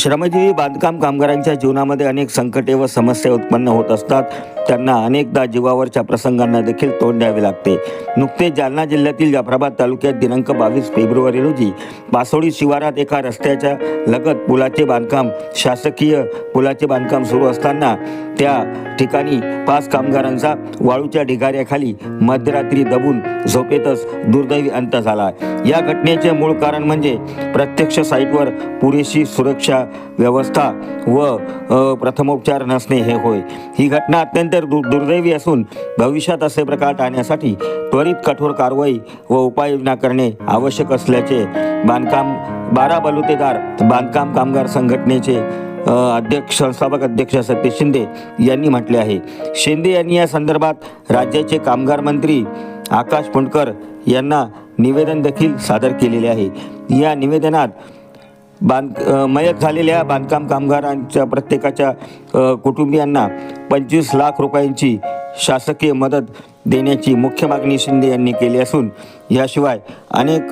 श्रमजीवी बांधकाम कामगारांच्या जीवनामध्ये अनेक संकटे व समस्या उत्पन्न होत असतात. त्यांना अनेकदा जीवावरच्या प्रसंगांना देखील तोंड द्यावे लागते. नुकतेच जालना जिल्ह्यातील जाफराबाद तालुक्यात दिनांक बावीस फेब्रुवारी रोजी पासोडी शिवारात एका रस्त्याच्या लगत पुलाचे बांधकाम शासकीय पुलाचे बांधकाम सुरू असताना त्या ठिकाणी पाच कामगारांचा वाळूच्या ढिगाऱ्याखाली मध्यरात्री दबून झोपेतच दुर्दैवी अंत झाला. या घटनेचे मूळ कारण म्हणजे प्रत्यक्ष साईटवर पुरेशी सुरक्षा व्यवस्था व प्रथमोपचार नसणे हे होय. ही घटना अत्यंत दु दुर्दैवी असून भविष्यात असे प्रकार टाळण्यासाठी त्वरित कठोर कारवाई व उपाययोजना करणे आवश्यक असल्याचे बांधकाम बारा बलुतेदार बांधकाम कामगार संघटनेचे अध्यक्ष संस्थापक अध्यक्ष सतीश शिंदे यांनी म्हटले आहे. शिंदे यांनी या संदर्भात राज्याचे कामगार मंत्री आकाश पुंडकर यांना निवेदन देखील सादर केलेले आहे. या निवेदनात बांध मयत झालेल्या बांधकाम कामगारांच्या प्रत्येकाच्या कुटुंबियांना पंचवीस लाख रुपयांची शासकीय मदत देण्याची मुख्य मागणी शिंदे यांनी केली असून याशिवाय अनेक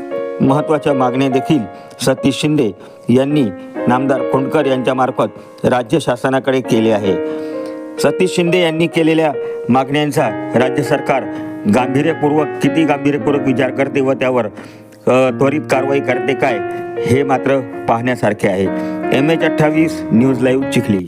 महत्त्वाच्या मागण्या देखील सतीश शिंदे यांनी नामदार खोंडकर यांच्यामार्फत राज्य शासनाकडे केले आहे. सतीश शिंदे यांनी केलेल्या मागण्यांचा राज्य सरकार गांभीर्यपूर्वक किती गांभीर्यपूर्वक विचार करते व त्यावर त्वरित कारवाई करते काय हे मात्र पाहण्यासारखे आहे. एम एच अठ्ठावीस न्यूज लाईव्ह चिखली.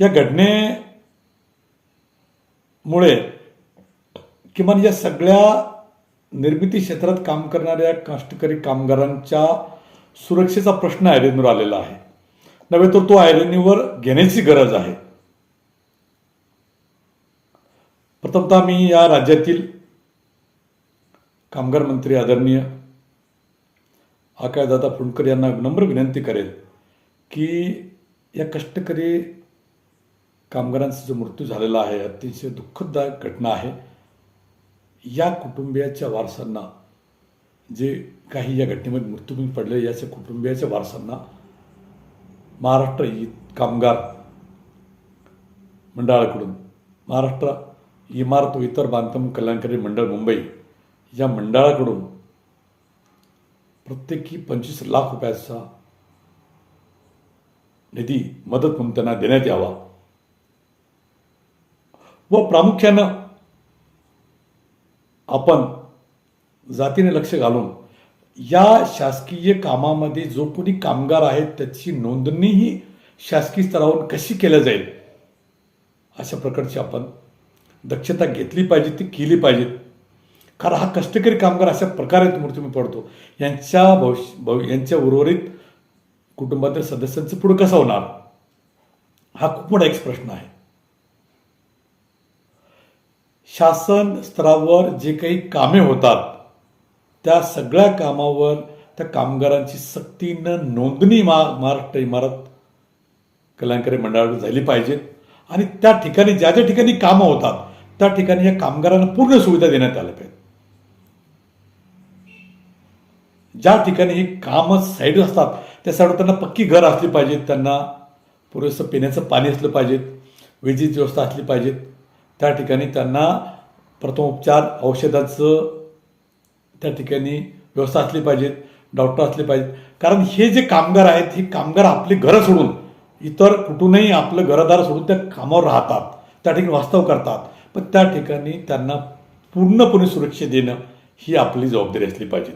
या घटनेमुळे किमान या सगळ्या निर्मिती क्षेत्रात काम करणाऱ्या कष्टकरी कामगारांच्या सुरक्षेचा प्रश्न आयरणीवर आलेला आहे. नव्हे तर तो आयरणीवर घेण्याची गरज आहे. प्रथमतः मी या राज्यातील कामगार मंत्री आदरणीय आकाशदादा फुंडकर यांना नम्र विनंती करेल की या कष्टकरी कामगारांचा जो मृत्यू झालेला आहे अतिशय दुःखदायक घटना आहे. या कुटुंबियाच्या वारसांना जे काही या घटनेमध्ये मृत्यूमुखी पडले याच्या कुटुंबियाच्या वारसांना महाराष्ट्र इ कामगार मंडळाकडून महाराष्ट्र इमारत व इतर बांधकाम कल्याणकारी मंडळ मुंबई या मंडळाकडून प्रत्येकी पंचवीस लाख रुपयाचा निधी मदत म्हणून त्यांना देण्यात यावा. व प्रामुख्यानं आपण जातीने लक्ष घालून या शासकीय कामामध्ये जो कोणी कामगार आहेत त्याची नोंदणीही शासकीय स्तरावरून कशी केल्या जाईल अशा प्रकारची आपण दक्षता घेतली पाहिजे ती केली पाहिजे. कारण हा कष्टकरी कामगार अशा प्रकारे मृत्यू पडतो. यांच्या भविष्य भव यांच्या उर्वरित कुटुंबातील सदस्यांचं पुढं कसं होणार? हा खूप मोठा एक प्रश्न आहे. शासन स्तरावर जे काही कामे होतात त्या सगळ्या कामावर त्या कामगारांची सक्तीनं नोंदणी मा महाराष्ट्र इमारत कल्याणकारी मंडळावर झाली पाहिजे. आणि त्या ठिकाणी ज्या ज्या ठिकाणी कामं होतात त्या ठिकाणी या कामगारांना पूर्ण सुविधा देण्यात आल्या पाहिजे ज्या ठिकाणी ही कामं साईड असतात त्या साईडवर त्यांना पक्की घर असली पाहिजेत त्यांना पुरेसं पिण्याचं पाणी असलं पाहिजेत विजेची व्यवस्था असली पाहिजेत त्या ठिकाणी त्यांना प्रथमोपचार औषधाचं त्या ठिकाणी व्यवस्था असली पाहिजेत डॉक्टर असले पाहिजेत. कारण हे जे कामगार आहेत हे कामगार आपली घरं सोडून इतर कुठूनही आपलं घरदार सोडून त्या कामावर राहतात त्या ठिकाणी वास्तव करतात. पण त्या ठिकाणी त्यांना पूर्णपणे सुरक्षा देणं ही आपली जबाबदारी असली पाहिजे